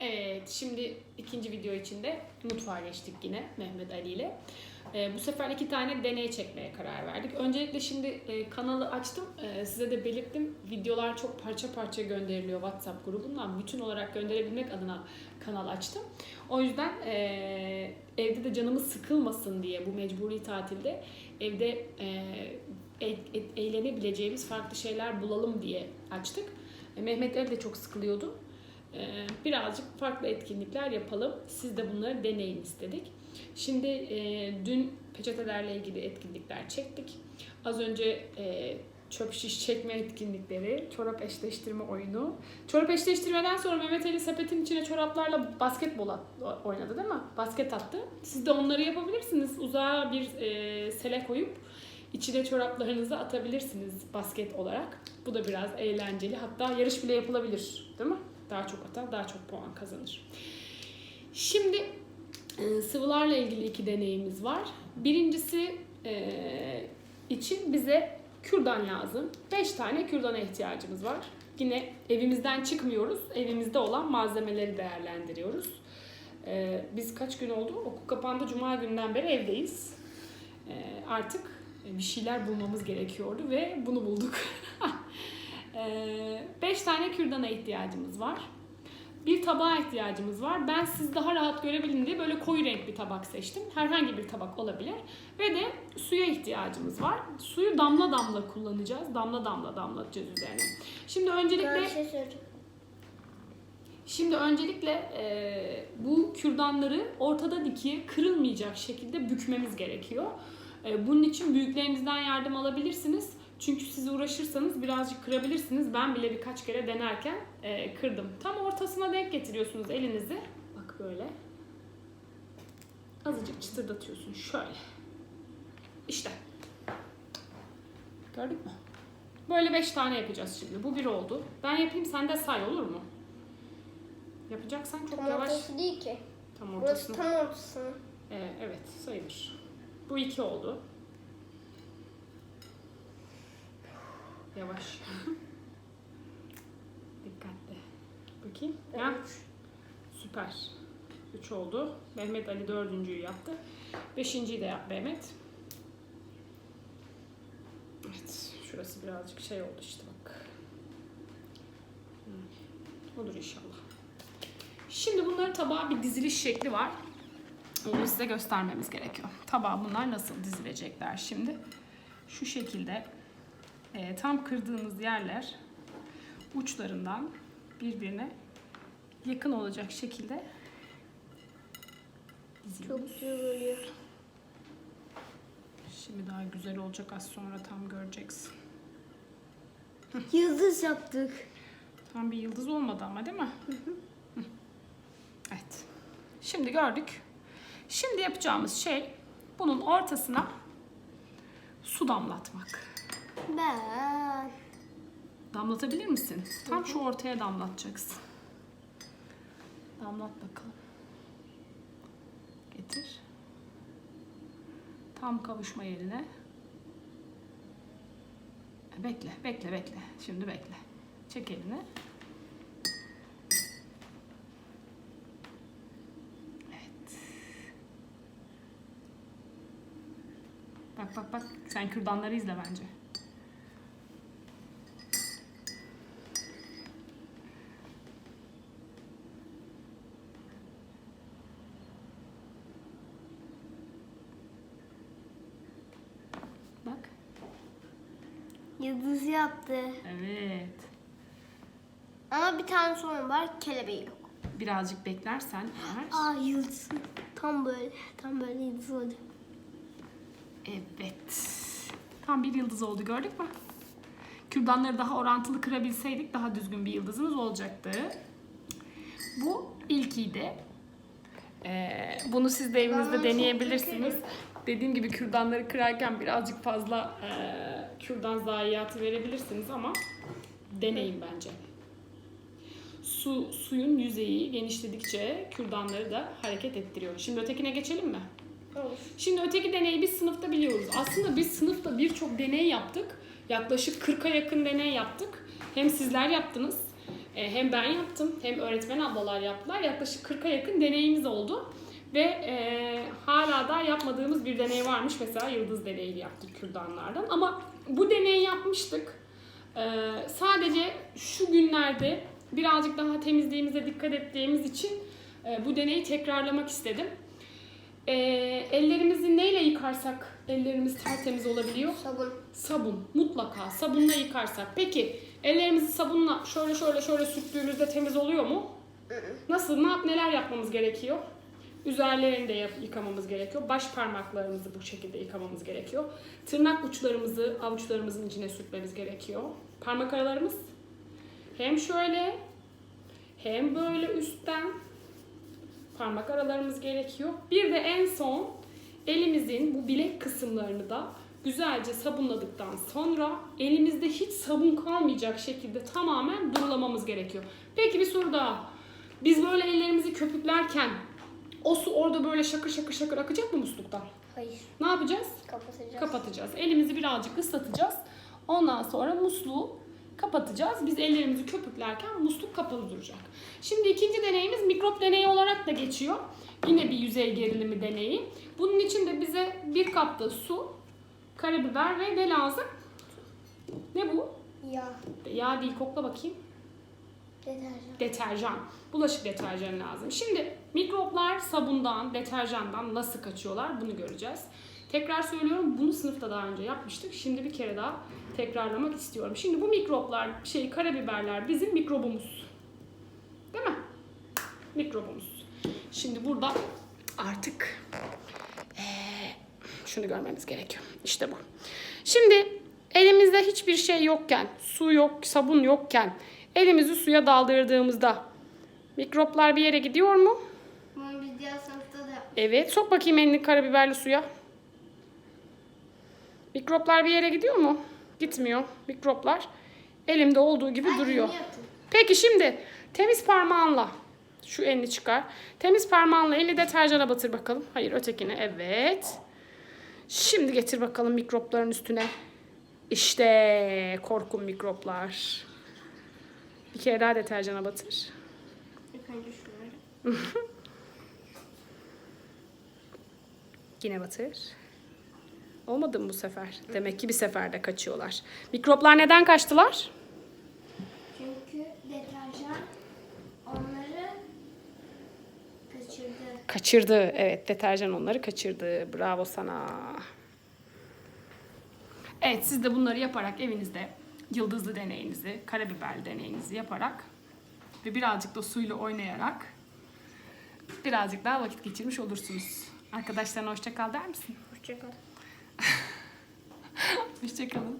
Evet, şimdi ikinci video içinde mutfağa geçtik yine Mehmet Ali ile. Ee, bu sefer iki tane deney çekmeye karar verdik. Öncelikle şimdi e, kanalı açtım. Ee, size de belirttim. Videolar çok parça parça gönderiliyor WhatsApp grubundan. Bütün olarak gönderebilmek adına kanal açtım. O yüzden e, evde de canımız sıkılmasın diye bu mecburi tatilde evde e, e- e- eğlenebileceğimiz farklı şeyler bulalım diye açtık. E, Mehmet Ali de çok sıkılıyordu. Ee, birazcık farklı etkinlikler yapalım. Siz de bunları deneyin istedik. Şimdi e, dün peçetelerle ilgili etkinlikler çektik. Az önce e, çöp şiş çekme etkinlikleri, çorap eşleştirme oyunu. Çorap eşleştirmeden sonra Mehmet Ali sepetin içine çoraplarla basketbol at- oynadı değil mi? Basket attı. Siz de onları yapabilirsiniz. Uzağa bir e, sele koyup içine çoraplarınızı atabilirsiniz basket olarak. Bu da biraz eğlenceli. Hatta yarış bile yapılabilir değil mi? Daha çok atar, daha çok puan kazanır. Şimdi e, sıvılarla ilgili iki deneyimiz var. Birincisi e, için bize kürdan lazım. 5 tane kürdana ihtiyacımız var. Yine evimizden çıkmıyoruz. Evimizde olan malzemeleri değerlendiriyoruz. E, biz kaç gün oldu? Okul kapandı. Cuma günden beri evdeyiz. E, artık bir şeyler bulmamız gerekiyordu ve bunu bulduk. 5 tane kürdana ihtiyacımız var. Bir tabağa ihtiyacımız var. Ben siz daha rahat görebilin diye böyle koyu renk bir tabak seçtim. Herhangi bir tabak olabilir. Ve de suya ihtiyacımız var. Suyu damla damla kullanacağız. Damla damla damlatacağız üzerine. Şimdi öncelikle şey. Şimdi öncelikle e, bu kürdanları ortada dikiye kırılmayacak şekilde bükmemiz gerekiyor. E, bunun için büyüklerinizden yardım alabilirsiniz. Çünkü siz uğraşırsanız birazcık kırabilirsiniz. Ben bile birkaç kere denerken e, kırdım. Tam ortasına denk getiriyorsunuz elinizi. Bak böyle. Azıcık çıtırdatıyorsun. Şöyle. İşte. Gördük mü? Böyle 5 tane yapacağız şimdi. Bu bir oldu. Ben yapayım sen de say olur mu? Yapacaksan çok Tam yavaş. ortası değil ki. Tam Burası ortasına. tam ortası. Ee, evet sayılır. Bu iki oldu. Yavaş. Dikkatli. Bakayım. Ya, süper. Üç oldu. Mehmet Ali dördüncüyü yaptı. Beşinciyi de yap Mehmet. Evet. Şurası birazcık şey oldu işte bak. Olur inşallah. Şimdi bunların tabağa bir diziliş şekli var. Onu size göstermemiz gerekiyor. Tabağa bunlar nasıl dizilecekler şimdi? Şu şekilde e, tam kırdığınız yerler uçlarından birbirine yakın olacak şekilde diziyoruz. Çok güzel oluyor. Şimdi daha güzel olacak az sonra tam göreceksin. Yıldız yaptık. Tam bir yıldız olmadı ama değil mi? Hı. Evet. Şimdi gördük. Şimdi yapacağımız şey bunun ortasına su damlatmak. Ben. Damlatabilir misin? Tam şu ortaya damlatacaksın. Damlat bakalım. Getir. Tam kavuşma yerine. Bekle, bekle, bekle. Şimdi bekle. Çek elini. Evet. Bak bak bak. Sen kürdanları izle bence. Bak. Yıldız yaptı. Evet. Ama bir tane sorun var. Kelebeği yok. Birazcık beklersen eğer. Aa yıldız. Tam böyle. Tam böyle yıldız oldu. Evet. Tam bir yıldız oldu gördük mü? Kürdanları daha orantılı kırabilseydik daha düzgün bir yıldızımız olacaktı. Bu ilkiydi. Ee, bunu siz de evinizde bunu deneyebilirsiniz. Dediğim gibi kürdanları kırarken birazcık fazla e, kürdan zayiatı verebilirsiniz ama deneyin bence. Su suyun yüzeyi genişledikçe kürdanları da hareket ettiriyor. Şimdi ötekine geçelim mi? Olur. Şimdi öteki deneyi biz sınıfta biliyoruz. Aslında biz sınıfta birçok deney yaptık. Yaklaşık 40'a yakın deney yaptık. Hem sizler yaptınız E, hem ben yaptım hem öğretmen ablalar yaptılar. Yaklaşık 40'a yakın deneyimiz oldu. Ve e, hala da yapmadığımız bir deney varmış. Mesela yıldız deneyi yaptık kürdanlardan. Ama bu deneyi yapmıştık. E, sadece şu günlerde birazcık daha temizliğimize dikkat ettiğimiz için e, bu deneyi tekrarlamak istedim. E, ellerimizi neyle yıkarsak ellerimiz tertemiz olabiliyor? Sabun. Sabun. Mutlaka sabunla yıkarsak. Peki ellerimizi sabunla şöyle şöyle şöyle sürttüğümüzde temiz oluyor mu? Nasıl? Ne yap neler yapmamız gerekiyor? Üzerlerini de yıkamamız gerekiyor. Baş parmaklarımızı bu şekilde yıkamamız gerekiyor. Tırnak uçlarımızı avuçlarımızın içine sürtmemiz gerekiyor. Parmak aralarımız hem şöyle hem böyle üstten parmak aralarımız gerekiyor. Bir de en son elimizin bu bilek kısımlarını da güzelce sabunladıktan sonra elimizde hiç sabun kalmayacak şekilde tamamen durulamamız gerekiyor. Peki bir soru daha. Biz böyle ellerimizi köpüklerken o su orada böyle şakır şakır şakır akacak mı musluktan? Hayır. Ne yapacağız? Kapatacağız. Kapatacağız. Elimizi birazcık ıslatacağız. Ondan sonra musluğu kapatacağız. Biz ellerimizi köpüklerken musluk kapalı duracak. Şimdi ikinci deneyimiz mikrop deneyi olarak da geçiyor. Yine bir yüzey gerilimi deneyi. Bunun için de bize bir kap da su, karabiber ve ne lazım? Ne bu? Yağ. Yağ değil kokla bakayım. Deterjan. Deterjan. Bulaşık deterjanı lazım. Şimdi mikroplar sabundan, deterjandan nasıl kaçıyorlar bunu göreceğiz. Tekrar söylüyorum bunu sınıfta daha önce yapmıştık. Şimdi bir kere daha tekrarlamak istiyorum. Şimdi bu mikroplar, şey karabiberler bizim mikrobumuz. Değil mi? Mikrobumuz. Şimdi burada artık eee, şunu görmemiz gerekiyor. İşte bu. Şimdi elimizde hiçbir şey yokken, su yok, sabun yokken elimizi suya daldırdığımızda mikroplar bir yere gidiyor mu? Bunu biz diğer sınıfta da yaptık. Evet. Sok bakayım elini karabiberli suya. Mikroplar bir yere gidiyor mu? Gitmiyor. Mikroplar elimde olduğu gibi duruyor. Peki şimdi temiz parmağınla şu elini çıkar. Temiz parmağınla elini deterjana batır bakalım. Hayır ötekine. Evet. Şimdi getir bakalım mikropların üstüne. İşte korkun mikroplar. Bir kere daha deterjana batır. İlk önce şunları. Yine batır. Olmadı mı bu sefer? Demek ki bir seferde kaçıyorlar. Mikroplar neden kaçtılar? Çünkü deterjan onları kaçırdı. Kaçırdı. Evet, deterjan onları kaçırdı. Bravo sana. Evet, siz de bunları yaparak evinizde yıldızlı deneyinizi, karabiber deneyinizi yaparak ve birazcık da suyla oynayarak birazcık daha vakit geçirmiş olursunuz. Arkadaşlarına hoşça kal der misin? Hoşçakal. Hoşça kalın.